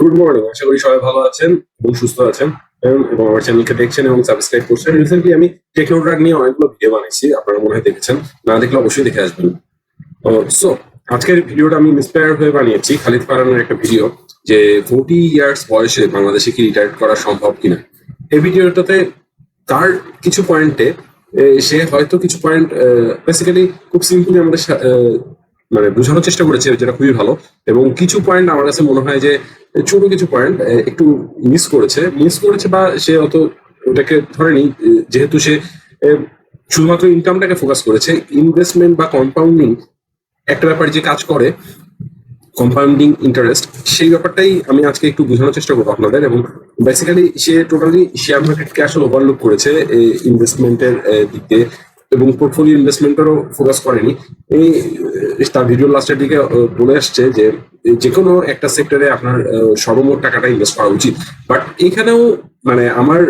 Good morning আশা করি সবাই ভালো আছেন এবং সুস্থ আছেন। এবং আমার চ্যানেলকে দেখছেন এবং সাবস্ক্রাইব করছেন। রিসেন্টলি আমি টেকনোড্রাগ নিয়ে অনেকগুলো ভিডিও বানাইছি, আপনারা মনে হয় দেখেছেন। না দেখলে অবশ্যই দেখে আসবেন। সো আজকের ভিডিওটা আমি ইন্সপায়ার হয়ে বানিয়েছি খালিদ ফারানের একটা ভিডিও যে ফোর্টি ইয়ার্স বয়সে বাংলাদেশে কি রিটায়ার করা সম্ভব কিনা। এই ভিডিওটাতে তার কিছু পয়েন্টে সে হয়তো কিছু পয়েন্ট বেসিক্যালি খুব সিম্পলি আমাদের মানে বোঝানোর চেষ্টা করেছে, যেটা খুবই ভালো। এবং কিছু পয়েন্ট আমার কাছে মনে হয় যে, ছোট কিছু পয়েন্ট একটু মিস করেছে। মিস করেছে বা সে অত ওটাকে ধরেনি যেহেতু সে শুধুমাত্র ইনকামটাকে ফোকাস করেছে ইনভেস্টমেন্ট বা কম্পাউন্ডিং একটা ব্যাপার যে কাজ করে কম্পাউন্ডিং ইন্টারেস্ট সেই ব্যাপারটাই আমি আজকে একটু বোঝানোর চেষ্টা করব আপনাদের। এবং বেসিক্যালি সে টোটালি শেয়ার মার্কেটকে আসলে ওভারলুক করেছে ইনভেস্টমেন্টের দিক দিয়ে। এবং পোর্টফোলিও ইনভেস্টমেন্টেরও ফোকাস করেনি। এই তার ভিডিও লাস্টের দিকে বলে আসছে যে যে কোনো একটা সেক্টরে আপনার সর্বমোট টাকাটা ইনভেস্ট করা উচিত। বাট এখানেও মানে আমার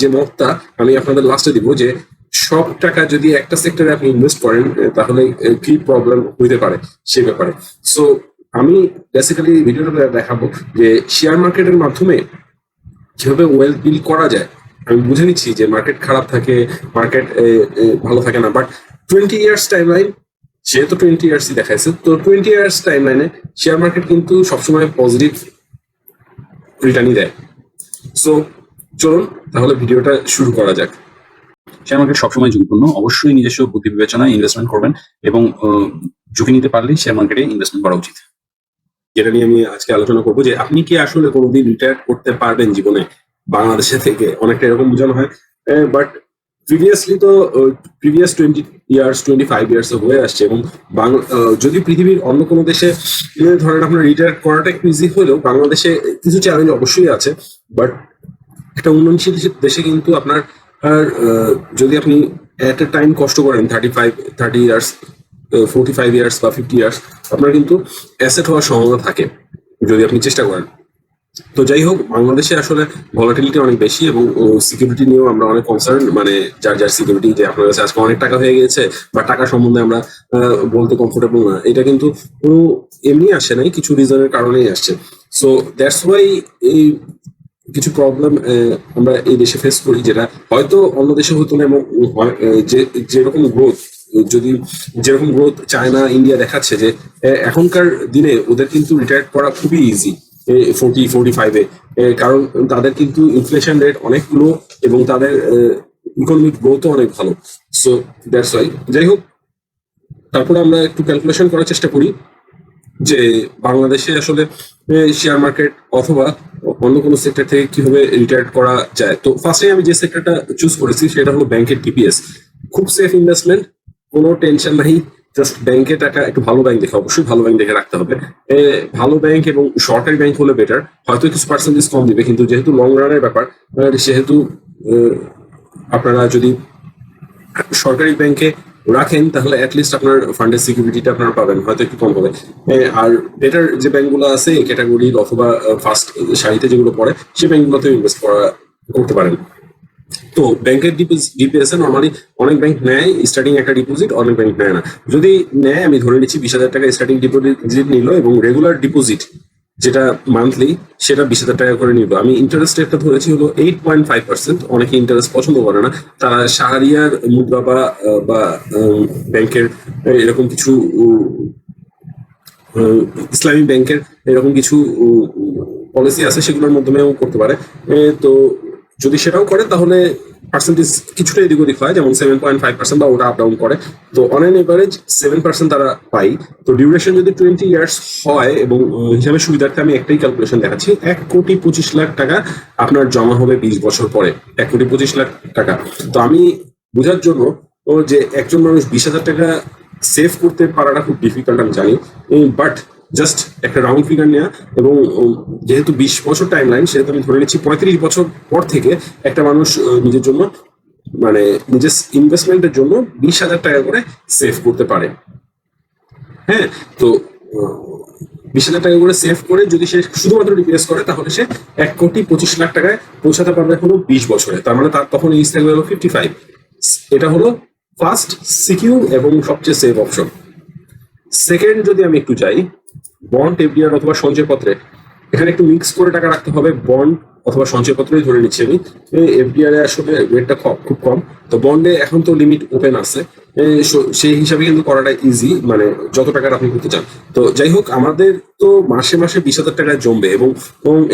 যে মতটা, আমি আপনাদের লাস্টে দিব যে, সব টাকা যদি একটা সেক্টরে আপনি ইনভেস্ট করেন তাহলে কি প্রবলেম হইতে পারে সে ব্যাপারে? সো আমি বেসিক্যালি ভিডিওটা দেখাবো যে শেয়ার মার্কেটের মাধ্যমে কীভাবে ওয়েলথ বিল করা যায়, আমি বুঝে নিচ্ছি যে মার্কেট খারাপ থাকে মার্কেট ভালো থাকে না। But twenty years time line সে তো টোয়েন্টি ইয়ার্সই দেখাইছে। তো টোয়েন্টি ইয়ার্স টাইম লাইনে শেয়ার মার্কেট কিন্তু সবসময় পজিটিভ রিটার্নই দেয়। সো চলুন তাহলে ভিডিওটা শুরু করা যাক। শেয়ার মার্কেট সবসময় ঝুঁকিপূর্ণ। অবশ্যই নিজস্ব বুদ্ধি বিবেচনায় ইনভেস্টমেন্ট করবেন এবং ঝুঁকি নিতে পারলেই শেয়ার মার্কেটে ইনভেস্টমেন্ট করা উচিত। যেটা নিয়ে আমি আজকে আলোচনা করব যে আপনি কি আসলে কোনোদিন রিটায়ার করতে পারবেন জীবনে? বাংলাদেশে থেকে অনেকটা এরকম বোঝানো হয়। বাট প্রিভিয়াসলি তো previous twenty years twenty five years হয়ে আসছে এবং বাংলা যদি পৃথিবীর অন্য কোনো দেশে ধরেন আপনার রিটায়ার করাটা একটু ইজি হলেও বাংলাদেশে কিছু চ্যালেঞ্জ অবশ্যই আছে বাট একটা উন্নয়নশীল দেশে- কিন্তু আপনার যদি আপনি এট এ টাইম কষ্ট করেন thirty five thirty years forty five years বা ফিফটি ইয়ার্স আপনার কিন্তু অ্যাসেট হওয়ার সম্ভাবনা থাকে, যদি আপনি চেষ্টা করেন। তো যাই হোক বাংলাদেশে আসলে ভলাটিলিটি অনেক বেশি এবং সিকিউরিটি নিয়েও আমরা অনেক কনসার্ন মানে যার যার সিকিউরিটি যে আপনার কাছে আজকে অনেক টাকা হয়ে গেছে বা টাকা সম্বন্ধে আমরা বলতে কমফোর্টেবল না। এটা কিন্তু কোনো এমনি আসে নাই, কিছু রিজনের কারণেই আসছে। সো দ্যাটস ওয়াই এই কিছু প্রবলেম আমরা এই দেশে ফেস করি যেটা হয়তো অন্য দেশে হতো না এবং যেরকম গ্রোথ যদি যেরকম গ্রোথ চায়না ইন্ডিয়া দেখাচ্ছে যে এখনকার দিনে ওদের কিন্তু রিটায়ার করা খুবই ইজি ফোর্টি ফোর্টি ফাইভে কারণ তাদের কিন্তু ইনফ্লেশন রেট অনেক লো এবং তাদের ইকোনমিক গ্রোথও অনেক ভালো। সো দ্যাটস ওয়াই যাই হোক, তারপর আমরা একটু ক্যালকুলেশন করার চেষ্টা করি যে বাংলাদেশে আসলে শেয়ার মার্কেট অথবা অন্য কোনো সেক্টর থেকে কীভাবে রিটায়ার করা যায়। তো ফার্স্টে আমি যে সেক্টরটা চুজ করেছি সেটা হলো ব্যাংকের টিপিএস খুব সেফ ইনভেস্টমেন্ট কোনো টেনশন নাই। জাস্ট ব্যাংকে টাকা, একটু ভালো ব্যাংক দেখে, অবশ্যই ভালো ব্যাংক দেখে রাখতে হবে। ভালো ব্যাংক এবং সরকারি ব্যাংক হলে বেটার হয়তো কিছু পার্সেন্টেজ কম দিবে, কিন্তু যেহেতু লং রানের ব্যাপার সেহেতু আপনারা যদি সরকারি ব্যাংকে রাখেন, তাহলে অ্যাটলিস্ট আপনার ফান্ডের সিকিউরিটিটা আপনারা পাবেন, হয়তো একটু কম হবে। আর বেটার যে ব্যাংকগুলো আছে, এই ক্যাটাগরির অথবা ফার্স্ট সারিতে যেগুলো পড়ে সেই ব্যাংকগুলোতে ইনভেস্ট করা, করতে পারেন। তো ব্যাংকের ডিপিএস এ নর্মালি অনেক ব্যাংক নেয় স্টার্টিং একটা ডিপোজিট অনেক ব্যাংক নেয় না। যদি নেয়, আমি ধরে নিচ্ছি বিশ হাজার টাকা স্টার্টিং ডিপোজিট নিল এবং রেগুলার ডিপোজিট যেটা মান্থলি সেটা বিশ হাজার টাকা করে নিল। আমি ইন্টারেস্ট রেটটা ধরেছি হলো এইট পয়েন্ট ফাইভ পার্সেন্ট অনেকে ইন্টারেস্ট পছন্দ করে না। তারা শাহরিয়ার মুদ্রা বা বা ব্যাংকের এরকম কিছু ইসলামী ব্যাংকের এরকম কিছু পলিসি আছে, সেগুলোর মাধ্যমেও করতে পারে। তো যদি সেটাও করে, তাহলে পার্সেন্টেজ কিছুটা এদিক ওদিক হয়, যেমন সেভেন পয়েন্ট ফাইভ পার্সেন্ট বা ওটা আপ ডাউন করে। তো on an average seven percent তারা পাই। তো ডিউরেশন যদি টোয়েন্টি ইয়ার্স হয় এবং হিসাবে সুবিধার্থে আমি একটাই ক্যালকুলেশন দেখাচ্ছি, এক কোটি পঁচিশ লাখ টাকা আপনার জমা হবে বিশ বছর পরে। এক কোটি পঁচিশ লাখ টাকা। তো আমি বোঝার জন্য, ও যে একজন মানুষ বিশ হাজার টাকা সেভ করতে পারাটা খুব ডিফিকাল্ট আমি জানি। বাট জাস্ট একটা রাউন্ড ফিগার নেওয়া এবং যেহেতু বিশ বছর টাইম লাইন সেহেতু আমি ধরে নিচ্ছি পঁয়ত্রিশ বছর পর থেকে একটা মানুষ নিজের জন্য মানে নিজের ইনভেস্টমেন্টের জন্য বিশ হাজার টাকা করে সেভ করতে পারে। হ্যাঁ তো বিশ হাজার টাকা করে সেভ করে যদি সে শুধুমাত্র ডিপিএস করে, তাহলে সে এক কোটি পঁচিশ লাখ টাকায় পৌঁছাতে পারবে হলো বিশ বছরে। তার মানে তার তখন এই থাকবে হলো ফিফটি ফাইভ এটা হলো ফার্স্ট সিকিউর এবং সবচেয়ে সেফ অপশন সেকেন্ড যদি আমি একটু চাই বন্ড এফডিআর অথবা সঞ্চয়পত্রে এখানে একটু মিক্স করে টাকা রাখতে হবে বন্ড অথবা সঞ্চয়পত্রই ধরে নিচ্ছি আমি। এফডিআর এ আসলে রেটটা খুব কম। তো বন্ডে এখন তো লিমিট ওপেন আছে। সেই হিসাবে কিন্তু করাটা ইজি মানে যত টাকার আপনি করতে চান। তো যাই হোক, আমাদের তো মাসে মাসে বিশ হাজার টাকা জমবে এবং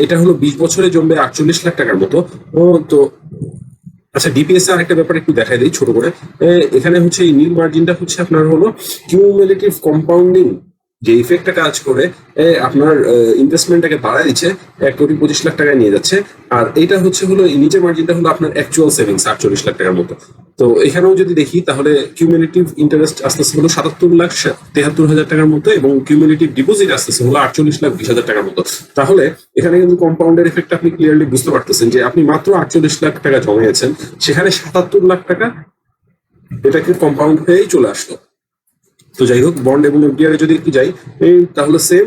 এটা হলো বিশ বছরে জমবে আটচল্লিশ লাখ টাকার মতো। তো আচ্ছা ডিপিএস এর আরেকটা ব্যাপার একটু দেখাই দিই ছোট করে। এখানে হচ্ছে এই নীল মার্জিনটা হচ্ছে আপনার হলো কিউমুলেটিভ কম্পাউন্ডিং যে ইফেক্টটা কাজ করে আপনার ইনভেস্টমেন্টটাকে বাড়ায় দিচ্ছে এক কোটি পঁচিশ লাখ টাকায় নিয়ে যাচ্ছে। আর এটা হচ্ছে হলো নিচের মার্জিনটা হলো আপনার অ্যাকচুয়াল সেভিংস আটচল্লিশ লাখ টাকার মতো। তো এখানেও যদি দেখি, তাহলে কিউমুলেটিভ ইন্টারেস্ট আস্তে আস্তে হলো সাতাত্তর লাখ তেহাত্তর হাজার টাকার মতো এবং কিউমুলেটিভ ডিপোজিট আস্তে আস্তে হলো আটচল্লিশ লাখ বিশ হাজার টাকার মতো। তাহলে এখানে কিন্তু কম্পাউন্ডের এফেক্ট আপনি ক্লিয়ারলি বুঝতে পারতেছেন যে আপনি মাত্র আটচল্লিশ লাখ টাকা জমিয়েছেন সেখানে সাতাত্তর লাখ টাকা এটাকে কম্পাউন্ড হয়েই চলে আসলো। তো যাই হোক বন্ড এবং এফডিআর যদি একটু যাই তাহলে সেম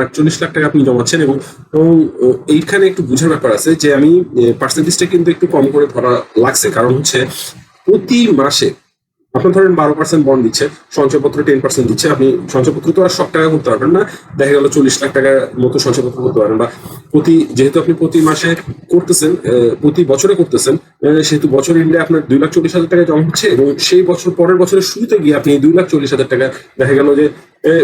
আটচল্লিশ লাখ টাকা আপনি জমাচ্ছেন এবং এবং, এইখানে একটু বুঝার ব্যাপার আছে যে আমি পার্সেন্টেজটা কিন্তু একটু কম করে ধরা লাগছে। কারণ হচ্ছে প্রতি মাসে আপনার ধরেন বারো পার্সেন্ট বন্ড দিচ্ছে, সঞ্চয়পত্র টেন পার্সেন্ট দিচ্ছে, আপনি সঞ্চয়পত্র তো আর সব টাকা করতে পারবেন না। দেখা গেল চল্লিশ লাখ টাকার মতো সঞ্চয়পত্র করতে পারেন বা প্রতি, যেহেতু আপনি প্রতি মাসে করতেছেন প্রতি বছরে করতেছেন সেহেতু বছর এন্ডে আপনার দুই লাখ চল্লিশ হাজার টাকা জমা হচ্ছে এবং সেই বছর, পরের বছরের শুরুতে গিয়ে আপনি দুই লাখ চল্লিশ হাজার টাকা দেখা গেল যে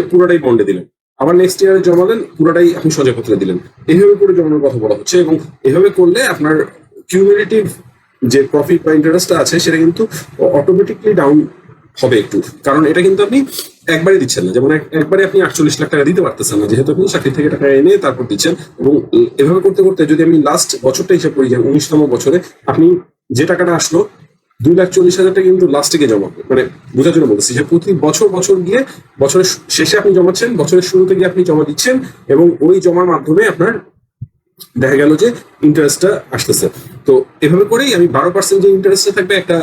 পুরোটাই বন্ডে দিলেন। আবার নেক্সট ইয়ারে জমালেন, পুরোটাই আপনি সঞ্চয়পত্রে দিলেন। এইভাবে করে জমানোর কথা বলা হচ্ছে এবং এভাবে করলে আপনার কিউমুলেটিভ যে প্রফিট বা ইন্টারেস্টটা আছে, সেটা কিন্তু অটোমেটিকলি ডাউন হবে একটু। কারণ এটা কিন্তু আপনি একবারে দিচ্ছেন না। যেমন একবারে আপনি আটচল্লিশ লাখ টাকা দিতে পারতেছেন না। যেহেতু আপনি চাকরি থেকে টাকা এনে তারপর দিচ্ছেন এবং এভাবে করতে করতে যদি আমি লাস্ট বছরটা হিসাব করি যে উনিশতম বছরে, আপনি যে টাকাটা আসলো, দুই লাখ চল্লিশ হাজার টাকা কিন্তু লাস্টে গিয়ে জমা মানে বোঝার জন্য বলতেছি যে প্রতি বছর বছর গিয়ে, বছরের শেষে আপনি জমাচ্ছেন, বছরের শুরুতে গিয়ে আপনি জমা দিচ্ছেন এবং ওই জমার মাধ্যমে আপনার দেখা গেল যে ইন্টারেস্টটা আসতেছে। তো এভাবে করেই আমি বারো পার্সেন্ট যে ইন্টারেস্টটা থাকবে একটা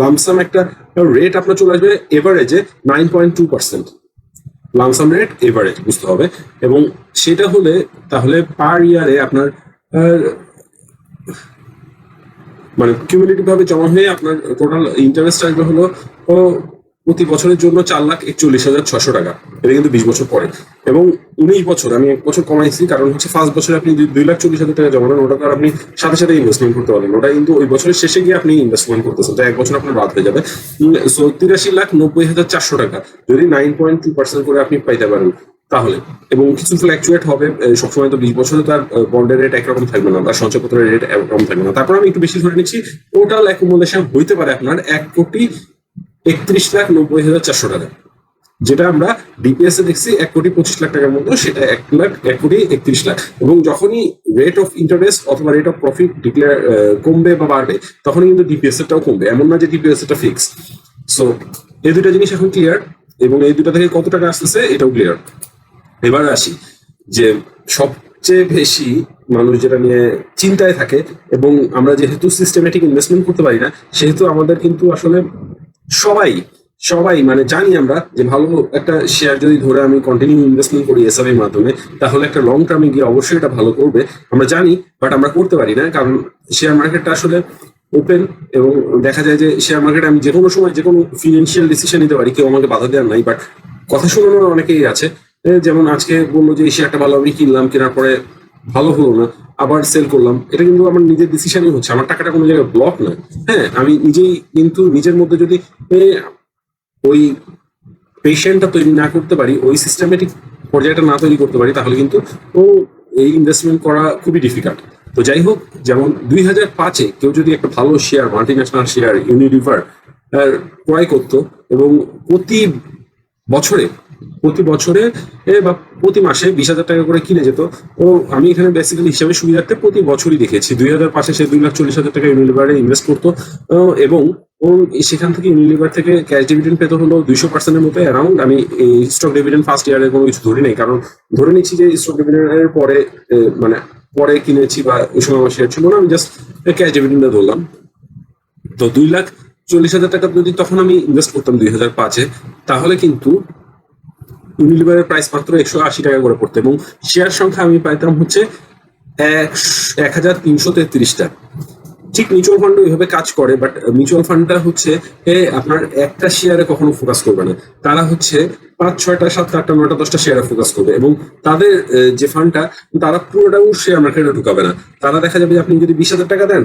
লামসাম একটা রেট আপনার চলে আসবে এভারেজে nine point two percent lump sum rate average বুঝতে হবে। এবং সেটা হলে তাহলে পার ইয়ারে আপনার মানে কিউমুলেটিভ ভাবে জমা হয়ে আপনার টোটাল ইন্টারেস্ট আসবে হলো প্রতি বছরের জন্য চার লাখ একচল্লিশ হাজার ছশো টাকা। এটা কিন্তু বিশ বছর পরে। এবং উনিশ বছর, আমি এক বছর কমাইছি, কারণ হচ্ছে ফার্স্ট বছরে আপনি দুই- লাখ চল্লিশ হাজার টাকা জমালেন ওটা তো আপনি সাথে সাথে ইনভেস্টমেন্ট করতে পারেন ওটা কিন্তু ওই বছরের শেষে গিয়ে আপনি ইনভেস্টমেন্ট করতেছেন তো এক বছর আপনার বাদ হয়ে যাবে। সো তিরাশি লাখ নব্বই হাজার চারশো টাকা। যদি নাইন পয়েন্ট টু পার্সেন্ট করে আপনি পাইতে পারেন, তাহলে। এবং কিছু ফ্ল্যাকচুয়েট হবে সবসময় তো বিশ বছরে তার বন্ডের রেট একরকম থাকবে না, বা সঞ্চয়পত্রের রেট একরকম থাকবে না। তারপর আমি একটু বেশি ধরে নিচ্ছি টোটাল অ্যাকুমুলেশন হইতে পারে আপনার এক কোটি একত্রিশ লাখ নব্বই হাজার চারশো টাকা। যেটা আমরা ডিপিএস এ দেখছি এক কোটি পঁচিশ লাখ টাকার মতো, সেটা এক লাখ, এক কোটি একত্রিশ লাখ। এবং যখনই রেট অফ ইন্টারেস্ট অথবা রেট অফ প্রফিট ডিক্লেয়ার কমবে বা বাড়বে, তখনই কিন্তু ডিপিএস এরটাও কমবে। এমন না যে ডিপিএস এটা ফিক্স সো এই দুটা জিনিস এখন ক্লিয়ার এবং এই দুটা থেকে কত টাকা আসতেছে এটাও ক্লিয়ার এবার আসি যে সবচেয়ে বেশি মানুষ যেটা নিয়ে চিন্তায় থাকে, এবং আমরা যেহেতু সিস্টেমেটিক ইনভেস্টমেন্ট করতে পারি না, সেহেতু আমাদের কিন্তু আসলে সবাই সবাই মানে জানি আমরা যে ভালো একটা শেয়ার যদি ধরে আমি কন্টিনিউ ইনভেস্টমেন্ট করি এসআব এর মাধ্যমে, তাহলে একটা লং টার্মে গিয়ে অবশ্যই এটা ভালো করবে। আমরা জানি বাট আমরা করতে পারি না, কারণ শেয়ার মার্কেটটা আসলে ওপেন এবং দেখা যায় যে শেয়ার মার্কেটে আমি যে কোনো সময় যে কোনো ফিনান্সিয়াল ডিসিশন নিতে পারি, কেউ আমাকে বাধা দেওয়ার নাই বাট কথা শোনানোর অনেকেই আছে। যেমন আজকে বলল যে এই শেয়ারটা ভালো, আমি কিনলাম, কেনার পরে ভালো হলো না, আবার সেল করলাম, এটা কিন্তু আমার নিজের ডিসিশনই হচ্ছে, আমার টাকাটা কোনো জায়গায় ব্লক নয়। হ্যাঁ আমি নিজেই কিন্তু নিজের মধ্যে যদি ওই পেশেন্টটা তৈরি না করতে পারি, ওই সিস্টেমেটিক পর্যায়টা না তৈরি করতে পারি, তাহলে কিন্তু ও, এই ইনভেস্টমেন্ট করা খুবই ডিফিকাল্ট তো যাই হোক, যেমন দুই হাজার পাঁচে কেউ যদি একটা ভালো share multinational share Unilever ক্রয় করতো এবং প্রতি বছরে প্রতি বছরে বা প্রতি মাসে বিশ হাজার টাকা করে কিনে যেত। ও আমি এখানে বেসিক্যালি হিসাবে সুবিধার্থে প্রতি বছরই দেখেছি। দুই হাজার পাঁচে সে দুই লাখ চল্লিশ হাজার টাকা ইউনিলিভারে ইনভেস্ট করতো। এবং সেখান থেকে ইউনিলিভার থেকে ক্যাশ ডিভিডেন্ড পেতে হলো দুইশো পার্সেন্টের মতো অ্যারাউন্ড আমি এই স্টক ডিভিডেন্ড ফার্স্ট ইয়ারের কোনো কিছু ধরি নাই। কারণ ধরে নিচ্ছি যে স্টক ডিভিডেন্ডের পরে মানে পরে কিনেছি বা ওই সময় আমার শেয়ার ছিল না, আমি জাস্ট ক্যাশ ডিভিডেন্ডটা ধরলাম। তো দুই লাখ চল্লিশ হাজার টাকা যদি তখন আমি ইনভেস্ট করতাম দুই হাজার পাঁচে, তাহলে কিন্তু ইউনিলিভারের প্রাইস মাত্র একশো আশি টাকা করে পড়তো এবং শেয়ার সংখ্যা আমি পাইতাম হচ্ছে এক হাজার তিনশো তেত্রিশটা। ঠিক মিউচুয়াল ফান্ড ওইভাবে কাজ করে বাট মিউচুয়াল ফান্ডটা হচ্ছে আপনার একটা শেয়ারে কখনো ফোকাস করবে না। তারা হচ্ছে পাঁচ, ছয়টা, সাতটা, আটটা, নয়টা, দশটা শেয়ারে ফোকাস করবে এবং তাদের যে ফান্ডটা তারা পুরোটাও শেয়ার মার্কেটে ঢুকাবে না। তারা দেখা যাবে আপনি যদি বিশ হাজার টাকা দেন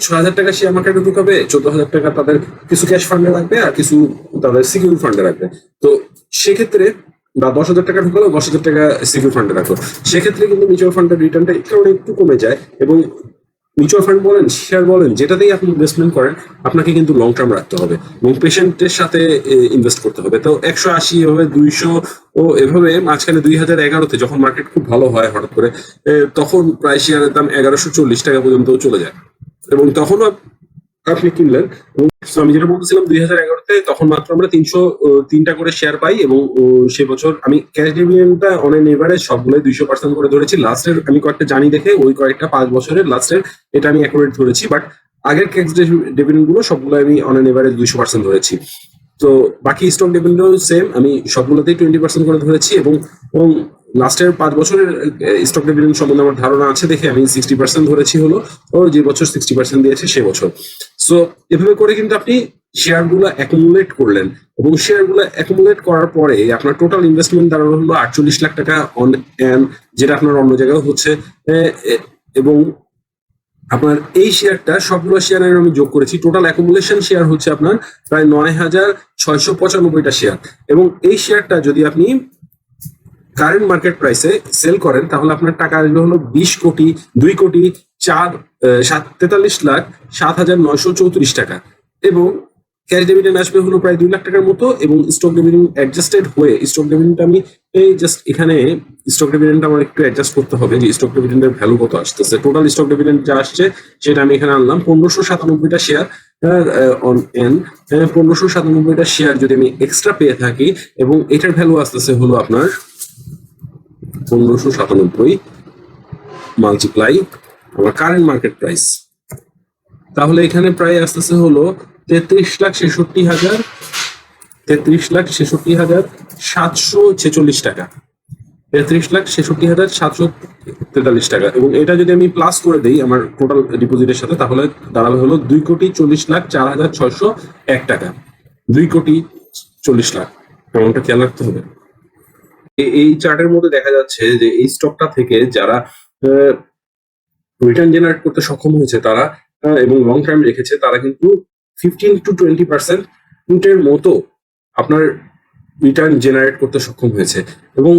ছয় হাজার টাকা শেয়ার মার্কেটে ঢুকাবে চোদ্দ হাজার টাকা তাদের কিছু ক্যাশ ফান্ডে রাখবে আর কিছু তাদের সিকিউর ফান্ডে রাখবে তো সেক্ষেত্রে বা দশ হাজার টাকা ঢুকালো দশ হাজার টাকা সিকিউর ফান্ডে রাখো সেক্ষেত্রে কিন্তু মিউচুয়াল ফান্ডের রিটার্নটা একটু একটু কমে যায় এবং মিউচুয়াল ফান্ড বলেন শেয়ার বলেন, যেটাতেই আপনি ইনভেস্টমেন্ট করেন, আপনাকে কিন্তু লং টার্ম রাখতে হবে এবং পেশেন্টের সাথে ইনভেস্ট করতে হবে। তো একশো আশি, এভাবে দুইশো ও এভাবে মাঝখানে দুই হাজার এগারোতে যখন মার্কেট খুব ভালো হয় হঠাৎ করে তখন প্রায় শেয়ারের দাম এগারোশো চল্লিশ টাকা পর্যন্ত চলে যায়। এবং তখন আপ- আপনি কিনলেন এবং so, আমি যেটা বলতেছিলাম দুই হাজার এগারোতে তখন মাত্র আমরা তিনশো তিনটা করে শেয়ার পাই এবং সে বছর আমি ক্যাশ ডিভিডেন্ডটা অনেক এভারেজ সবগুলোই দুইশো পার্সেন্ট করে ধরেছি। লাস্টের আমি কয়েকটা জানি দেখে ওই কয়েকটা পাঁচ বছরের লাস্টের এটা আমি অ্যাকুরেট ধরেছি বাট আগের ক্যাশ ডিভিডেন্ডগুলো সবগুলো আমি অন এভারেজ দুইশো পার্সেন্ট ধরেছি। তো, বাকি স্টক ডিভিডেন্ডও সেম আমি সবগুলোতেই টোয়েন্টি পার্সেন্ট করে ধরেছি এবং লাস্টের পাঁচ বছরের স্টক ডিভিডেন্ড সম্বন্ধে আমার ধারণা আছে, দেখে আমি সিক্সটি পার্সেন্ট ধরেছি হলো, ও যে বছর সিক্সটি পার্সেন্ট দিয়েছে সে বছর। সো এভাবে করে কিন্তু আপনি শেয়ারগুলো অ্যাকুমুলেট করলেন এবং শেয়ারগুলো অ্যাকুমুলেট করার পরে আপনার টোটাল ইনভেস্টমেন্ট দাঁড়ানো হলো আটচল্লিশ লাখ টাকা অন অ্যান যেটা আপনার অন্য জায়গায় হচ্ছে এবং আপনার এই শেয়ারটা সবগুলো শেয়ারের আমি যোগ করেছি। টোটাল অ্যাকুমুলেশন শেয়ার হচ্ছে আপনার প্রায় নয় হাজার ছয়শো পঁচানব্বইটা শেয়ার এবং এই শেয়ারটা যদি আপনি কারেন্ট মার্কেট প্রাইসে সেল করেন, তাহলে আপনার টাকা আসবে হলো বিশ কোটি, দুই কোটি, চার সাত, তেতাল্লিশ লাখ, সাত হাজার নয়শো চৌত্রিশ টাকা। এবং ক্যাশ ডিভিডেন্ড আসবে হলো প্রায় দুই লাখ টাকার মতো এবং স্টক ডিভিডেন্ড অ্যাডজাস্টেড হয়ে স্টক ডিভিডেন্ড আমি এই জাস্ট এখানে স্টক ডিভিডেন্ড আমার একটু অ্যাডজাস্ট করতে হবে যে স্টক ডিভিডেন্ডের ভ্যালু কত আসতেছে। টোটাল স্টক ডিভিডেন্ড যা আসছে সেটা আমি এখানে আনলাম, পনেরোশো সাতানব্বইটা শেয়ার অন এন পনেরোশো সাতানব্বইটা শেয়ার যদি আমি এক্সট্রা পেয়ে থাকি এবং এটার ভ্যালু আসতেছে হলো আপনার পনেরোশো সাতানব্বই মাল্টিপ্লাই আমার কারেন্ট মার্কেট প্রাইস তাহলে এখানে প্রায় আসতেছে হলো তেত্রিশ লাখ ছেষট্টি হাজার, তেত্রিশ লাখ ছেষট্টি হাজার সাতশো ছেচল্লিশ টাকা। তেত্রিশ লাখ ছেষট্টি হাজার সাতশো তেতাল্লিশ টাকা। এবং এটা যদি আমি প্লাস করে দিই আমার টোটাল ডিপোজিটের সাথে, তাহলে দাঁড়াবে হলো দুই কোটি চল্লিশ লাখ চার হাজার ছয়শো এক টাকা। দুই কোটি চল্লিশ লাখ। এমনটা খেয়াল রাখতে হবে। এই চার্টের মধ্যে দেখা যাচ্ছে যে এই স্টকটা থেকে যারা রিটার্ন জেনারেট করতে সক্ষম হয়েছে তারা এবং লং টার্ম রেখেছে, তারা কিন্তু ফিফটিন টু টোয়েন্টি পার্সেন্টের মতো আপনার রিটার্ন জেনারেট করতে সক্ষম হয়েছে। এবং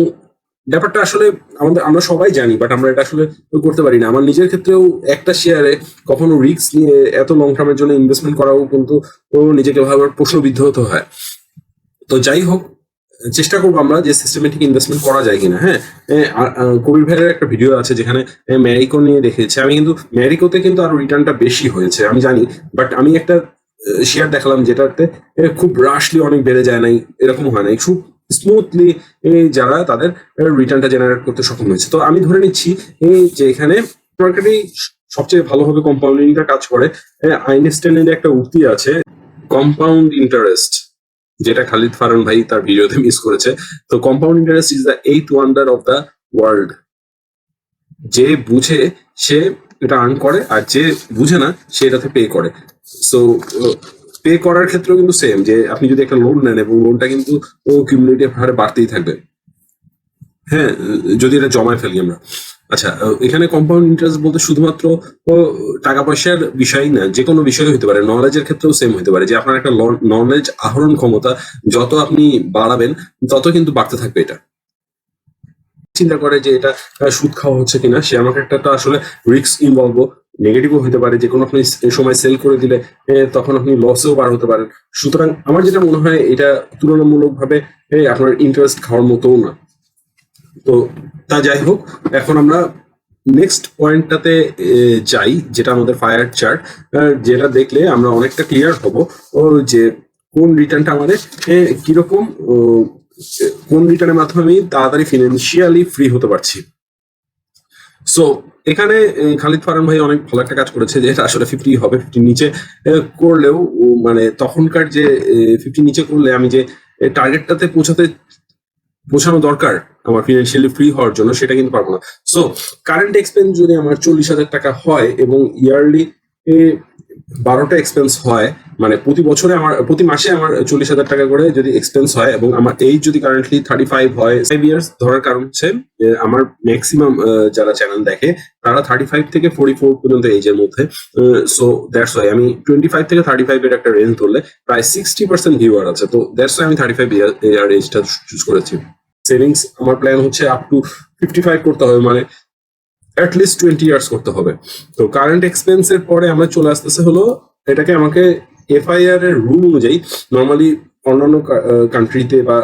ব্যাপারটা আসলে আমাদের, আমরা সবাই জানি বাট আমরা এটা আসলে করতে পারি না। আমার নিজের ক্ষেত্রেও একটা শেয়ারে কখনো রিস্ক নিয়ে এত লং টার্মের জন্য ইনভেস্টমেন্ট করাও কিন্তু নিজেকে ভাবার প্রশ্নবিদ্ধ হতে হয়। তো যাই হোক চেষ্টা করব আমরা যে সিস্টেমেটিক ইনভেস্টমেন্ট করা যায় কিনা হ্যাঁ? কবির ভাইয়ের একটা ভিডিও আছে যেখানে ম্যারিকো নিয়ে দেখেছে আমি কিন্তু ম্যারিকোতে কিন্তু আরও রিটার্নটা বেশি হয়েছে, আমি জানি। বাট আমি একটা শেয়ার দেখালাম যেটাতে খুব রাশলি অনেক বেড়ে যায় নাই, এরকম হয় নাই। খুব স্মুথলি যারা তাদের রিটার্নটা জেনারেট করতে সক্ষম হয়েছে। তো আমি ধরে নিচ্ছি যে এখানে মার্কেটে সবচেয়ে ভালোভাবে কম্পাউন্ডিংটা কাজ করে। আইনস্টাইনের একটা উক্তি আছে কম্পাউন্ড ইন্টারেস্ট যেটা খালিদ ফারান ভাই তার ভিডিওতে মিস করেছে। তো compound interest is the eight wonder of the world যে বুঝে সে এটা আর্ন করে আর যে বুঝে না, সে এটাতে পে করে। সো পে করার ক্ষেত্রেও কিন্তু সেম যে আপনি যদি একটা লোন নেন এবং লোনটা কিন্তু ও কিউমুলেটিভ হারে বাড়তেই থাকবে। হ্যাঁ যদি এটা জমায় ফেলি আমরা। আচ্ছা এখানে কম্পাউন্ড ইন্টারেস্ট বলতে শুধুমাত্র টাকা পয়সার বিষয় না যে কোনো বিষয় হতে পারে। নলেজের ক্ষেত্রেও সেম হতে পারে যে আপনার একটা নলেজ আহরণ ক্ষমতা যত আপনি বাড়াবেন, তত কিন্তু বাড়তে থাকবে এটা। চিন্তা করে যে এটা সুদ খাওয়া হচ্ছে কিনা, সে আমাকে একটা তো আসলে রিস্ক ইনভলভ নেগেটিভও হতে পারে। যে কোনো আপনি সময় সেল করে দিলে তখন আপনি লসেও বার হতে পারেন। সুতরাং আমার যেটা মনে হয়, এটা তুলনামূলকভাবে আপনার ইন্টারেস্ট খাওয়ার মতোও না। তো তা যাই হোক, এখন আমরা নেক্সট পয়েন্টটাতে যাই, যেটা আমাদের ফায়ার চার্ট যেটা দেখলে আমরা অনেকটা ক্লিয়ার হব যে কোন রিটার্নটা আমাদের কীরকম কোন রিটার্নের মাধ্যমে আমি তাড়াতাড়ি ফিনান্সিয়ালি ফ্রি হতে পারছি। সো এখানে খালিদ ফারান ভাই অনেক ভালো একটা কাজ করেছে যে আসলে ফিফটি হবে ফিফটি নিচে করলেও মানে তখনকার যে ফিফটি নিচে করলে আমি যে টার্গেটটাতে পৌঁছাতে পৌঁছানো দরকার আমার ফিনান্সিয়ালি ফ্রি হওয়ার জন্য, সেটা কিন্তু পারব না। সো কারেন্ট এক্সপেন্স যদি আমার চল্লিশ হাজার টাকা হয় এবং ইয়ারলি বারোটা এক্সপেন্স হয় মানে প্রতি বছরে আমার, প্রতি মাসে আমার চল্লিশ হাজার টাকা করে যদি এক্সপেন্স হয় এবং আমার এইজ যদি কারেন্টলি থার্টি ফাইভ হয় ফাইভ ইয়ার্স ধরার কারণ হচ্ছে আমার ম্যাক্সিমাম যারা চ্যানেল দেখে, তারা থার্টি ফাইভ থেকে ফোর্টি ফোর পর্যন্ত এইজের মধ্যে সো দ্যাটস ওয়াই আমি টোয়েন্টি ফাইভ থেকে থার্টি ফাইভ এর একটা রেঞ্জ ধরলে প্রায় সিক্সটি পার্সেন্ট ভিউয়ার আছে, তো দ্যাটস ওয়াই আমি থার্টি ফাইভ ইয়ার এজটা চুজ করেছি। সেভিংস আমার প্ল্যান হচ্ছে আপ টু ফিফটি ফাইভ করতে হবে মানে অ্যাটলিস্ট টোয়েন্টি ইয়ার্স করতে হবে। তো কারেন্ট এক্সপেন্সের পরে আমরা চলে আসতেছে হলো, এটাকে আমাকে এফআইআর এর রুল অনুযায়ী নর্মালি অন্যান্য কান্ট্রিতে বা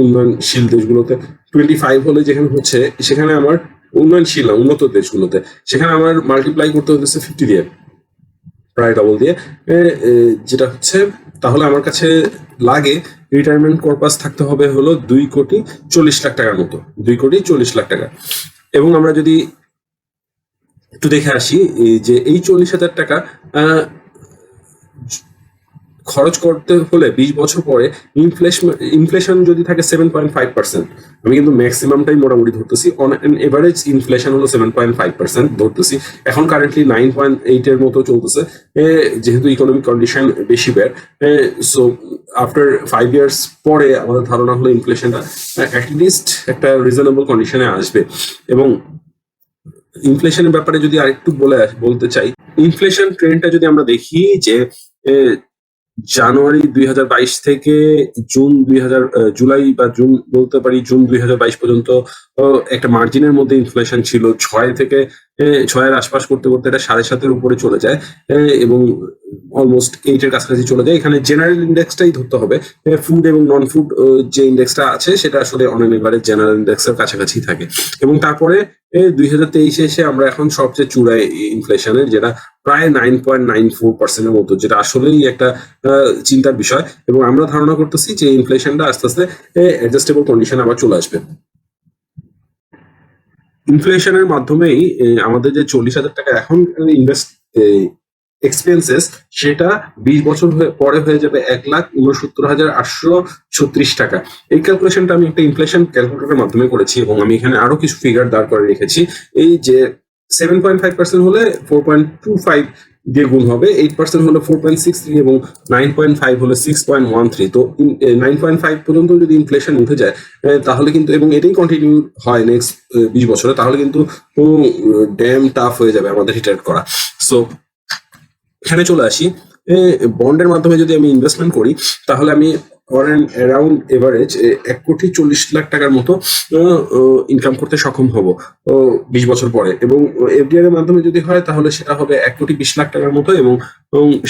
উন্নয়নশীল দেশগুলোতে টোয়েন্টি ফাইভ হলে যেখানে হচ্ছে, সেখানে আমার উন্নয়নশীল না, উন্নত দেশগুলোতে, সেখানে আমার মাল্টিপ্লাই করতে হতেছে ফিফটি দিয়ে, প্রায় ডবল দিয়ে। যেটা হচ্ছে, তাহলে আমার কাছে লাগে রিটায়ারমেন্ট কর্পাস থাকতে হবে হলো দুই কোটি চল্লিশ লাখ টাকার মতো, দুই কোটি চল্লিশ লাখ টাকা। এবং আমরা যদি একটু দেখে আসি যে এই চল্লিশ হাজার টাকা খরচ করতে হলে বিশ বছর পরে ইনফ্লেশন ইনফ্লেশন যদি থাকে সেভেন পয়েন্ট ফাইভ পার্সেন্ট আমি কিন্তু ম্যাক্সিমামটাই মোটামুটি ধরতেছি। অন অ্যান এভারেজ ইনফ্লেশন হলো সেভেন পয়েন্ট ফাইভ পার্সেন্ট ধরতেছি। এখন কারেন্টলি নাইন পয়েন্ট এইট এর মতো চলতেছে। যেহেতু ইকোনমিক কন্ডিশন বেশি bad so after five years পরে আমাদের ধারণা হলো ইনফ্লেশনটা অ্যাটলিস্ট একটা রিজনেবল কন্ডিশনে আসবে। এবং ইনফ্লেশনের ব্যাপারে যদি আরেকটু বলে বলতে চাই ইনফ্লেশন ট্রেন্ডটা যদি আমরা দেখি যে জানুয়ারি দুই হাজার বাইশ থেকে জুন দুই হাজার জুলাই বা জুন, বলতে পারি জুন দুই হাজার বাইশ পর্যন্ত একটা মার্জিনের মধ্যে ইনফ্লেশন ছিল। ছয় থেকে ছয়ের আশপাশ করতে করতে এটা সাড়ে সাতের উপরে চলে যায় এবং অলমোস্ট এইটের কাছাকাছি চলে যায়। এখানে জেনারেল ইন্ডেক্সটাই ধরতে হবে। ফুড এবং নন ফুড যে ইন্ডেক্সটা আছে, সেটা আসলে অনেক এবারে জেনারেল ইন্ডেক্সের কাছাকাছি থাকে। এবং তারপরে দুই হাজার তেইশে এসে আমরা এখন সবচেয়ে চূড়ায় ইনফ্লেশনের যেটা প্রায় নাইন পয়েন্ট নাইন ফোর পার্সেন্টের মতো, যেটা আসলেই একটা চিন্তার বিষয়। এবং আমরা ধারণা করতেছি যে ইনফ্লেশনটা আস্তে আস্তে অ্যাডজাস্টেবল কন্ডিশন আবার চলে আসবে। ইনফ্লেশনের মাধ্যমেই আমাদের যে চল্লিশ হাজার টাকা এখন ইনভেস্ট এক্সপেন্সেস সেটা বিশ বছর পরে হয়ে যাবে এক লাখ উনসত্তর হাজার আটশো ছত্রিশ টাকা। এই ক্যালকুলেশনটা আমি একটা ইনফ্লেশন ক্যালকুলেটরের মাধ্যমে করেছি এবং আমি এখানে আরও কিছু ফিগার দাঁড় করে রেখেছি। এই যে সেভেন পয়েন্ট ফাইভ পার্সেন্ট হলে ফোর পয়েন্ট টু ফাইভ দিয়ে গুণ হবে এইট পার্সেন্ট হলে ফোর পয়েন্ট সিক্স থ্রি এবং নাইন পয়েন্ট ফাইভ হলে সিক্স পয়েন্ট ওয়ান থ্রি তো নাইন পয়েন্ট ফাইভ পর্যন্ত যদি ইনফ্লেশন উঠে যায় তাহলে কিন্তু, এবং এটাই কন্টিনিউ হয় নেক্সট বিশ বছরে, তাহলে কিন্তু ড্যাম টাফ হয়ে যাবে আমাদের রিটায়ার করা। সো এখানে চলে আসি। বন্ডের মাধ্যমে যদি আমি ইনভেস্টমেন্ট করি, তাহলে আমি অন অ্যারাউন্ড এভারেজ এক কোটি চল্লিশ লাখ টাকার মতো ইনকাম করতে সক্ষম হব বিশ বছর পরে। এবং এফডিআর এর মাধ্যমে যদি হয়, তাহলে সেটা হবে এক কোটি বিশ লাখ টাকার মতো এবং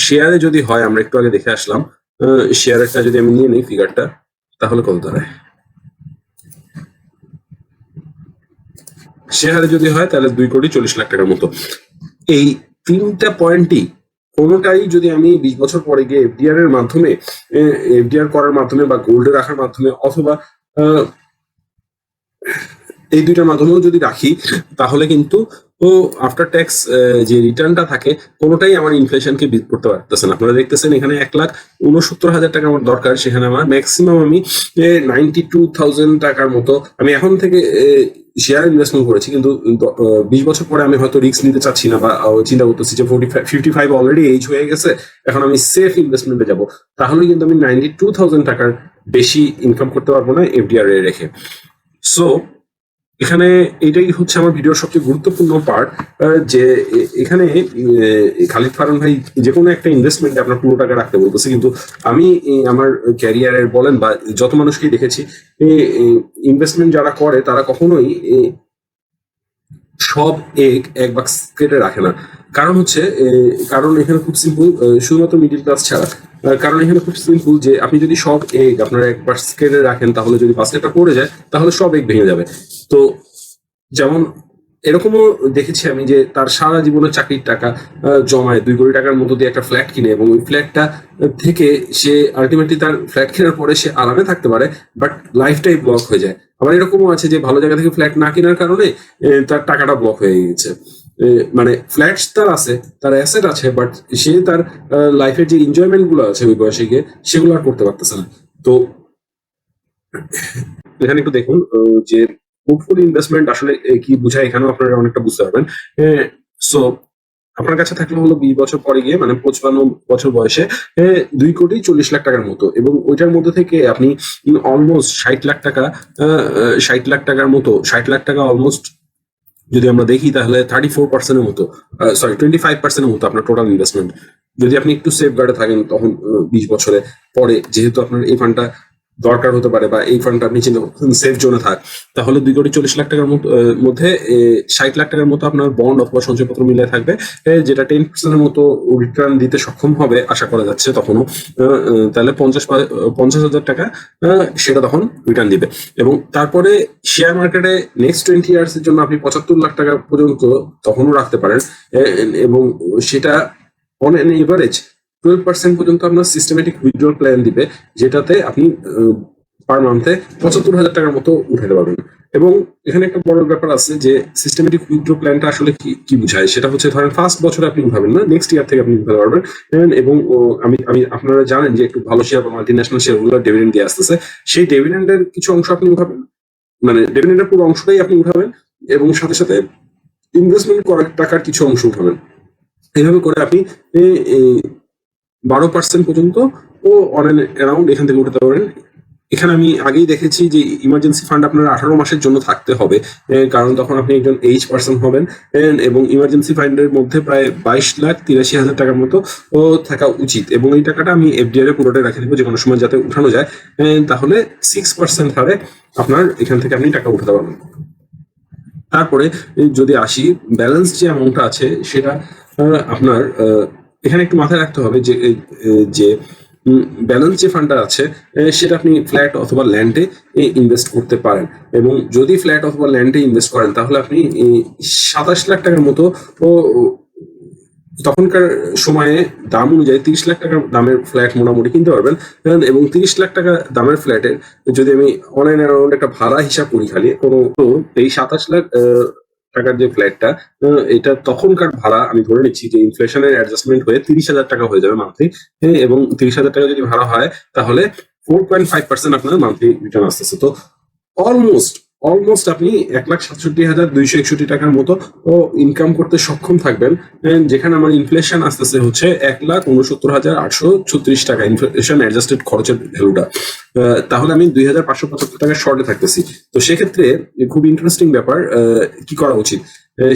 শেয়ারে যদি হয়, আমরা একটু আগে দেখে আসলাম শেয়ারেরটা যদি আমি নিয়ে নিই ফিগারটা তাহলে কত দাঁড়ায় শেয়ারে যদি হয়, তাহলে দুই কোটি চল্লিশ লাখ টাকার মতো। এই তিনটা পয়েন্টই কোনোটাই যদি আমি বিশ বছর পরে গিয়ে এফডিআর এর মাধ্যমে এফডিআর করার মাধ্যমে বা গোল্ডে রাখার মাধ্যমে অথবা এই দুইটার মাধ্যমেও যদি রাখি, তাহলে কিন্তু, ও আফটার ট্যাক্স যে রিটার্নটা থাকে, কোনোটাই আমার ইনফ্লেশনকে বিট করতে পারতেছে না। আপনারা দেখতেছেন এখানে এক লাখ উনসত্তর হাজার টাকা আমার দরকার, সেখানে আমার ম্যাক্সিমাম আমি নাইনটি টু থাউজেন্ড টাকার মতো, আমি এখন থেকে শেয়ার ইনভেস্টমেন্ট করেছি, কিন্তু বিশ বছর পরে আমি হয়তো রিস্ক নিতে চাচ্ছি না বা চিন্তা করতেছি যে forty fifty five already age হয়ে গেছে, এখন আমি সেফ ইনভেস্টমেন্টে যাব। তাহলে কিন্তু আমি নাইনটি টু থাউজেন্ড টাকার বেশি ইনকাম করতে পারব না এফডিআর রেখে। সো এখানে এটাই হচ্ছে আমার ভিডিওর সবচেয়ে গুরুত্বপূর্ণ পার্ট যে এখানে খালিদ ফারান ভাই যে কোনো একটা ইনভেস্টমেন্টে আপনার পুরো টাকা রাখতে বলতেছে, কিন্তু আমি আমার ক্যারিয়ারের বলেন বা যত মানুষকেই দেখেছি ইনভেস্টমেন্ট যারা করে তারা কখনোই সব এক এক বাস্কেটে রাখে না। কারণ হচ্ছে কারণ এখানে খুব সিম্পল শুধুমাত্র মিডিল ক্লাস ছাড়া। কারণ এখানে খুব সিম্পল যে আপনি যদি সব এগ আপনার একবার বাস্কেটে রাখেন, তাহলে যদি বাস্কেটটা পড়ে যায়, তাহলে সব এগ ভেঙে যাবে। তো যেমন এরকমও দেখেছি আমি যে তার সারা জীবনের চাকরির টাকা জমায়, দুই কোটি টাকার মতো দিয়ে একটা ফ্ল্যাট কিনে এবং ওই ফ্ল্যাটটা থেকে সে আলটিমেটলি তার ফ্ল্যাট কেনার পরে সে আরামে থাকতে পারে বাট লাইফটাই ব্লক হয়ে যায়। আবার এরকমও আছে যে ভালো জায়গা থেকে ফ্ল্যাট না কেনার কারণে তার টাকাটা ব্লক হয়ে গেছে। মানে ফ্ল্যাট তার আছে, তার অ্যাসেট আছে বাট সে তার লাইফের যে এনজয়মেন্টগুলো আছে ওই বয়সে গিয়ে, সেগুলো আর করতে পারতেছে না। তো এখানে একটু দেখুন যে পোর্টফোলিও ইনভেস্টমেন্ট আসলে কি বোঝায় এখানেও আপনারা অনেকটা বুঝতে পারবেন। সো আপনার কাছে থাকলে হলো বিশ বছর পরে গিয়ে মানে পঁচপান্ন বছর বয়সে দুই কোটি চল্লিশ লাখ টাকার মতো, এবং ওইটার মধ্যে থেকে আপনি অলমোস্ট ষাট লাখ টাকা ষাট লাখ টাকার মতো, ষাট লাখ টাকা অলমোস্ট যদি আমরা দেখি তাহলে থার্টি ফোর পার্সেন্টের মতো সরি টোয়েন্টি ফাইভ পার্সেন্টের মতো আপনার টোটাল ইনভেস্টমেন্ট যদি আপনি একটু সেফ গার্ডে থাকেন তখন বিশ বছরে পরে, যেহেতু আপনার এই ফান্ডটা দরকার হতে পারে বা এই ফান্ডটা আপনি সেফ জোনে থাক। তাহলে দুই কোটি চল্লিশ লাখ টাকার মধ্যে ষাট লাখ টাকার মতো আপনার বন্ড অথবা সঞ্চয়পত্র মিলে থাকবে যেটা টেন পার্সেন্টের মতো রিটার্ন দিতে সক্ষম হবে, আশা করা যাচ্ছে তখনও তাহলে পঞ্চাশ পঞ্চাশ হাজার টাকা সেটা তখন রিটার্ন দিবে। এবং তারপরে শেয়ার মার্কেটে নেক্সট টোয়েন্টি ইয়ার্স এর জন্য আপনি পঁচাত্তর লাখ টাকা পর্যন্ত তখনও রাখতে পারেন এবং সেটা on an average twelve percent পর্যন্ত আপনার সিস্টেমেটিক উইথড্রল প্ল্যান দিবে, যেটাতে আপনি পার মান্থে পঁচাত্তর হাজার টাকার মতো উঠাতে পারবেন। এবং এখানে একটা বড় ব্যাপার আছে যে সিস্টেমেটিক উইথড্র প্ল্যানটা আসলে কি কি বোঝায়? সেটা হচ্ছে ধরেন ফার্স্ট বছরে আপনি উঠাবেন না নেক্সট ইয়ার থেকে আপনি উঠাতে পারবেন। এবং আমি আমি, আপনারা জানেন যে একটু ভালো শেয়ার বা মাল্টি ন্যাশনাল শেয়ারগুলো ডিভিডেন্ড দিয়ে আসতেছে। সেই ডিভিডেন্ডের কিছু অংশ আপনি উঠাবেন। মানে ডিভিডেন্ডের পুরো অংশটাই আপনি উঠাবেন এবং সাথে সাথে ইনভেস্টমেন্ট করার টাকার কিছু অংশ উঠাবেন। এইভাবে করে আপনি বারো পার্সেন্ট পর্যন্ত ও অন অ্যারাউন্ড এখান থেকে উঠাতে পারেন। এখানে আমি আগেই দেখেছি যে ইমার্জেন্সি ফান্ড আপনার আঠারো মাসের জন্য থাকতে হবে। কারণ তখন আপনি একজন এইচ পার্সন হবেন। এবং ইমার্জেন্সি ফান্ডের মধ্যে প্রায় বাইশ লাখ তিরাশি হাজার টাকার মতো থাকা উচিত। এবং এই টাকাটা আমি এফডিআর এ পুরোটাই রেখে দেবো। যে কোনো সময় যাতে উঠানো যায়। তাহলে সিক্স পার্সেন্ট হারে আপনার এখান থেকে আপনি টাকা উঠাতে পারবেন। তারপরে যদি আসি ব্যালেন্স যে অ্যামাউন্টটা আছে, সেটা আপনার এখানে একটু মাথায় রাখতে হবে যে যে ব্যালেন্স যে ফান্ডটা আছে সেটা আপনি ফ্ল্যাট অথবা ল্যান্ডে ইনভেস্ট করতে পারেন। এবং যদি ফ্ল্যাট অথবা ল্যান্ডে ইনভেস্ট করেন, তাহলে আপনি সাতাশ লাখ টাকার মতো, ও, তখনকার সময়ে দাম অনুযায়ী তিরিশ লাখ টাকার দামের ফ্ল্যাট মোটামুটি কিনতে পারবেন। এবং তিরিশ লাখ টাকা দামের ফ্ল্যাটের যদি আমি অনলাইন অ্যারাউন্ড একটা ভাড়া হিসাব করি খালি, কোনো এই সাতাশ লাখ টাকার যে ফ্ল্যাটটা এটা তখনকার ভাড়া আমি ধরে নিচ্ছি যে ইনফ্লেশনের অ্যাডজাস্টমেন্ট হয়ে তিরিশ হাজার টাকা হয়ে যাবে মান্থলি এবং তিরিশ হাজার টাকা যদি ভাড়া হয়, তাহলে ফোর পয়েন্ট ফাইভ পার্সেন্ট আপনার মান্থলি রিটার্ন আসতেছে। তো অলমোস্ট অলমোস্ট আপনি এক লাখ সাতষট্টি হাজার দুইশো একষট্টি টাকার মতো, ও ইনকাম করতে সক্ষম থাকবেন। যেখানে আমার ইনফ্লেশন আসতেছে হচ্ছে এক লাখ উনসত্তর হাজার আটশো ছত্রিশ টাকা ইনফ্লেশন অ্যাডজাস্টেড খরচের ভ্যালুটা। তাহলে আমি দুই হাজার পাঁচশো পঁচাত্তর টাকা শর্টে থাকতেছি। তো সেক্ষেত্রে খুব ইন্টারেস্টিং ব্যাপার কি করা উচিত?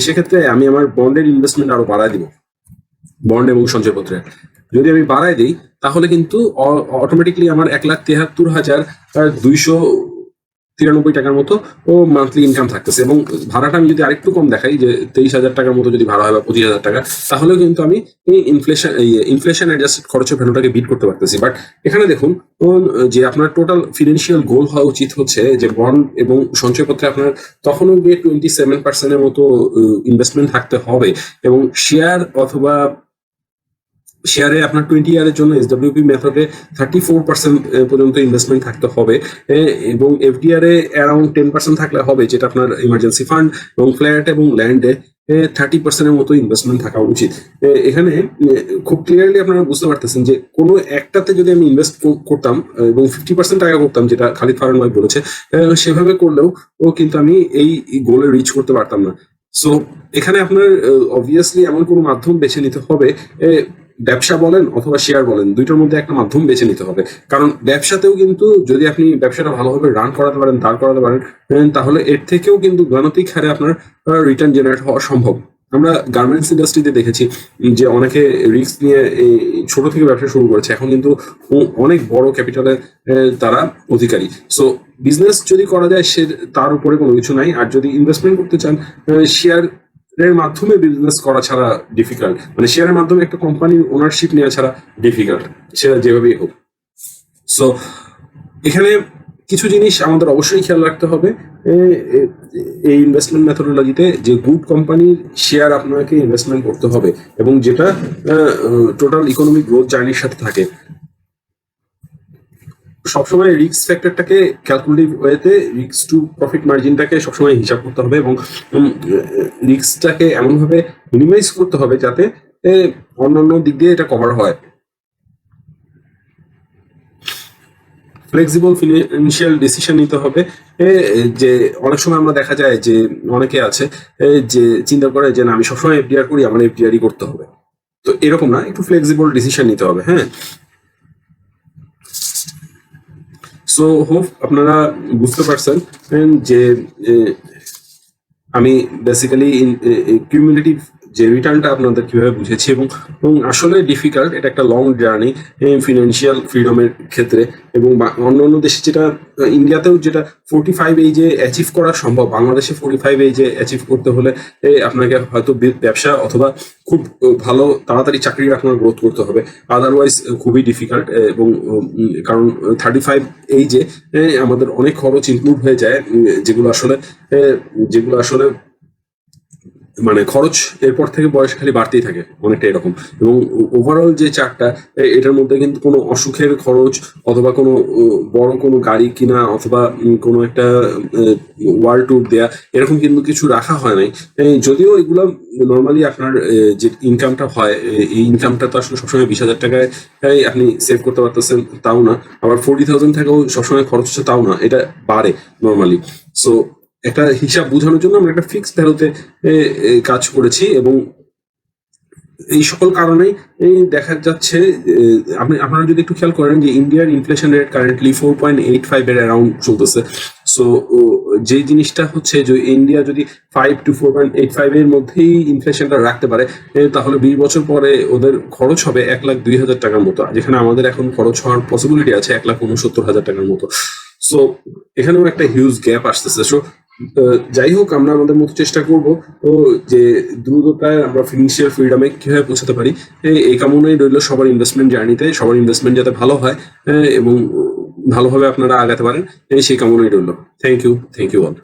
সেক্ষেত্রে আমি আমার বন্ডের ইনভেস্টমেন্ট আরও বাড়ায় দিব বন্ড এবং সঞ্চয়পত্রে যদি আমি বাড়ায় দিই, তাহলে কিন্তু অটোমেটিকলি আমার এক লাখ তেহাত্তর হাজার দুইশো তিরানব্বই টাকার মতো ও মান্থলি ইনকাম থাকতেছে। এবং ভাড়াটা আমি যদি আরেকটু কম দেখাই, যে তেইশ হাজার টাকার মতো যদি ভাড়া হয় বা পঁচিশ হাজার টাকা, তাহলেও কিন্তু আমি ইনফ্লেশন ইনফ্লেশন অ্যাডজাস্টেড খরচের ভ্যালুটাকে বিট করতে পারতেছি। বাট এখানে দেখুন যে আপনার টোটাল ফিনান্সিয়াল গোল হওয়া উচিত হচ্ছে, যে বন্ড এবং সঞ্চয়পত্রে আপনার তখনও গিয়ে টোয়েন্টি সেভেন পার্সেন্টের মতো ইনভেস্টমেন্ট থাকতে হবে। এবং শেয়ার অথবা শেয়ারে আপনার টোয়েন্টি ইয়ারের জন্য এসডব্লিউপি মেথডে থার্টি ফোর পার্সেন্ট পর্যন্ত ইনভেস্টমেন্ট থাকতে হবে। এবং এফডিআর এ অ্যারাউন্ড টেন পার্সেন্ট থাকলে হবে, যেটা আপনার ইমার্জেন্সি ফান্ড এবং ফ্ল্যাট এবং ল্যান্ডে থার্টি পার্সেন্টের মতো ইনভেস্টমেন্ট থাকা উচিত। এখানে খুব ক্লিয়ারলি আপনারা বুঝতে পারতেছেন যে কোনো একটাতে যদি আমি ইনভেস্ট করতাম এবং ফিফটি পার্সেন্ট টাকা করতাম, যেটা খালিদ ফারান ভাই বলেছে সেভাবে করলেও ও কিন্তু আমি এই গোলে রিচ করতে পারতাম না। সো এখানে আপনার অবভিয়াসলি এমন কোনো মাধ্যম বেছে নিতে হবে ব্যবসা বলেন অথবা শেয়ার বলেন, দুইটার মধ্যে একটা মাধ্যম বেছে নিতে হবে। কারণ ব্যবসাতেও কিন্তু যদি আপনি ব্যবসাটা ভালোভাবে রান করাতে পারেন, দাঁড় করাতে পারেন তাহলে এর থেকেও কিন্তু গাণিতিক হারে আপনার রিটার্ন জেনারেট হওয়া সম্ভব। আমরা গার্মেন্টস ইন্ডাস্ট্রিতে দেখেছি যে অনেকে রিস্ক নিয়ে এই ছোট থেকে ব্যবসা শুরু করেছে। এখন কিন্তু অনেক বড় ক্যাপিটালে তারা অধিকারী। সো বিজনেস যদি করা যায়, সে তার উপরে কোনো কিছু নাই। আর যদি ইনভেস্টমেন্ট করতে চান শেয়ার এর মাধ্যমে বিজনেস করা ছাড়া ডিফিকাল্ট মানে শেয়ারের মাধ্যমে একটা কোম্পানির ওনারশিপ নেওয়া ছাড়া ডিফিকাল্ট সেটা যেভাবেই হোক। সো এখানে কিছু জিনিস আমাদের অবশ্যই খেয়াল রাখতে হবে। এই ইনভেস্টমেন্ট মেথোডোলজিতে যে গুড কোম্পানির শেয়ার আপনাকে ইনভেস্টমেন্ট করতে হবে এবং যেটা টোটাল ইকোনমিক গ্রোথ জার্নির সাথে থাকে। সবসময় রিস্ক ফ্যাক্টরটাকে ক্যালকুলেটিভ ওয়েতে রিস্ক টু প্রফিট মার্জিনটাকে সবসময় হিসাব করতে হবে এবং রিস্কটাকে এমনভাবে মিনিমাইজ করতে হবে যাতে অন্যান্য দিক দিয়ে এটা কভার হয়। ফ্লেক্সিবল ফিনান্সিয়াল ডিসিশন নিতে হবে। যে, অনেক সময় আমরা দেখা যায় যে, অনেকে আছে যে, চিন্তা করে যে, না, আমি সবসময় এফডিআর করি, আমার এফডিআরই করতে হবে। তো এরকম না, একটু ফ্লেক্সিবল ডিসিশন নিতে হবে হ্যাঁ? সো হোপ আপনারা বুঝতে পারছেন যে আমি বেসিক্যালি কিউমুলেটিভ যে রিটার্নটা আপনাদের কীভাবে বুঝেছি এবং আসলে ডিফিকাল্ট এটা একটা লং জার্নি ফিনান্সিয়াল ফ্রিডমের ক্ষেত্রে এবং অন্য অন্য দেশে যেটা, ইন্ডিয়াতেও যেটা ফোর্টি ফাইভ এইজে অ্যাচিভ করা সম্ভব, বাংলাদেশে ফোর্টি ফাইভ এইজে অ্যাচিভ করতে হলে আপনাকে হয়তো ব্যবসা অথবা খুব ভালো, তাড়াতাড়ি চাকরি আপনার গ্রোথ করতে হবে। আদারওয়াইজ খুবই ডিফিকাল্ট এবং কারণ থার্টি ফাইভ এইজে আমাদের অনেক খরচ ইনক্লুড হয়ে যায় যেগুলো আসলে যেগুলো আসলে মানে খরচ এরপর থেকে বয়স খালি বাড়তেই থাকে অনেকটা এরকম। এবং ওভারঅল যে চারটা এটার মধ্যে কিন্তু কোনো অসুখের খরচ অথবা কোনো বড় কোনো গাড়ি কিনা অথবা কোনো একটা ওয়ার্ল্ড ট্যুর দেয়া, এরকম কিন্তু কিছু রাখা হয় নাই। যদিও এগুলো নর্মালি আপনার যে ইনকামটা হয় এই ইনকামটা তো আসলে সবসময় বিশ হাজার টাকায় আপনি সেভ করতে পারতেছেন তাও না। আবার ফোর্টি থাউজেন্ড থেকেও সবসময় খরচ হচ্ছে তাও না, এটা বাড়ে নর্মালি সো একটা হিসাব বোঝানোর জন্য আমরা একটা ফিক্সড ভ্যালুতে কাজ করেছি এবং এই সকল কারণেই এই দেখা যাচ্ছে আপনি, আপনারা যদি একটু খেয়াল করেন যে ইন্ডিয়ার inflation rate currently four point eight five এর অ্যারাউন্ড চলতেছে। সো যে জিনিসটা হচ্ছে যে ইন্ডিয়া যদি five two four point eight five এর মধ্যেই ইনফ্লেশনটা রাখতে পারে তাহলে বিশ বছর পরে ওদের খরচ হবে এক লাখ দুই হাজার টাকার মতো যেখানে আমাদের এখন খরচ হওয়ার পসিবিলিটি আছে এক লাখ উনসত্তর হাজার টাকার মতো। সো এখানেও একটা হিউজ গ্যাপ আসতেছে। সো যাই হোক আমরা আমাদের মতো চেষ্টা করব। ও যে দ্রুততায় আমরা ফিনান্সিয়াল ফ্রিডমে কীভাবে পৌঁছাতে পারি এই কামনাই রইল সবার ইনভেস্টমেন্ট জার্নিতে সবার ইনভেস্টমেন্ট যাতে ভালো হয় এ, এবং ভালোভাবে আপনারা আগাতে পারেন সেই কামনাই রইল। Thank you thank you all